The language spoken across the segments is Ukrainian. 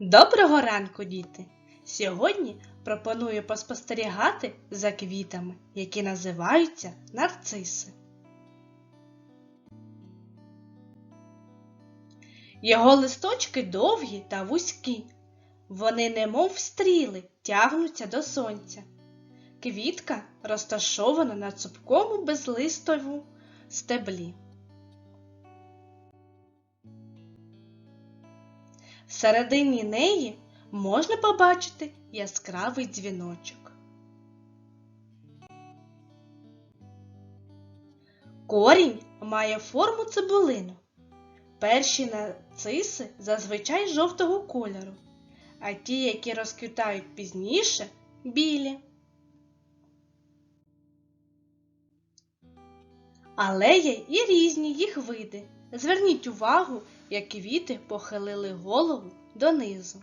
Доброго ранку, діти! Сьогодні пропоную поспостерігати за квітами, які називаються нарциси. Його листочки довгі та вузькі. Вони немов стріли тягнуться до сонця. Квітка розташована на цупкому безлистовому стеблі. Всередині неї можна побачити яскравий дзвіночок. Корінь має форму цибулину. Перші нациси зазвичай жовтого кольору, а ті, які розквітають пізніше, білі. Але є і різні їх види. Зверніть увагу, як квіти похилили голову донизу.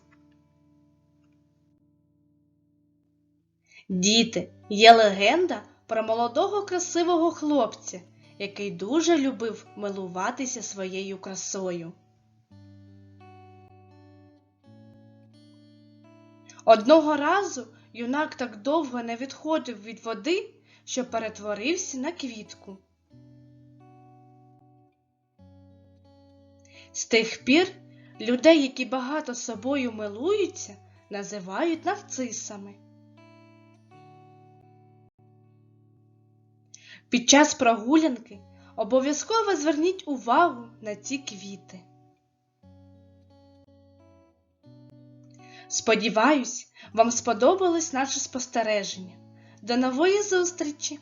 Діти, є легенда про молодого красивого хлопця, який дуже любив милуватися своєю красою. Одного разу юнак так довго не відходив від води, що перетворився на квітку. З тих пір людей, які багато собою милуються, називають нарцисами. Під час прогулянки обов'язково зверніть увагу на ці квіти. Сподіваюсь, вам сподобалось наше спостереження. До нової зустрічі!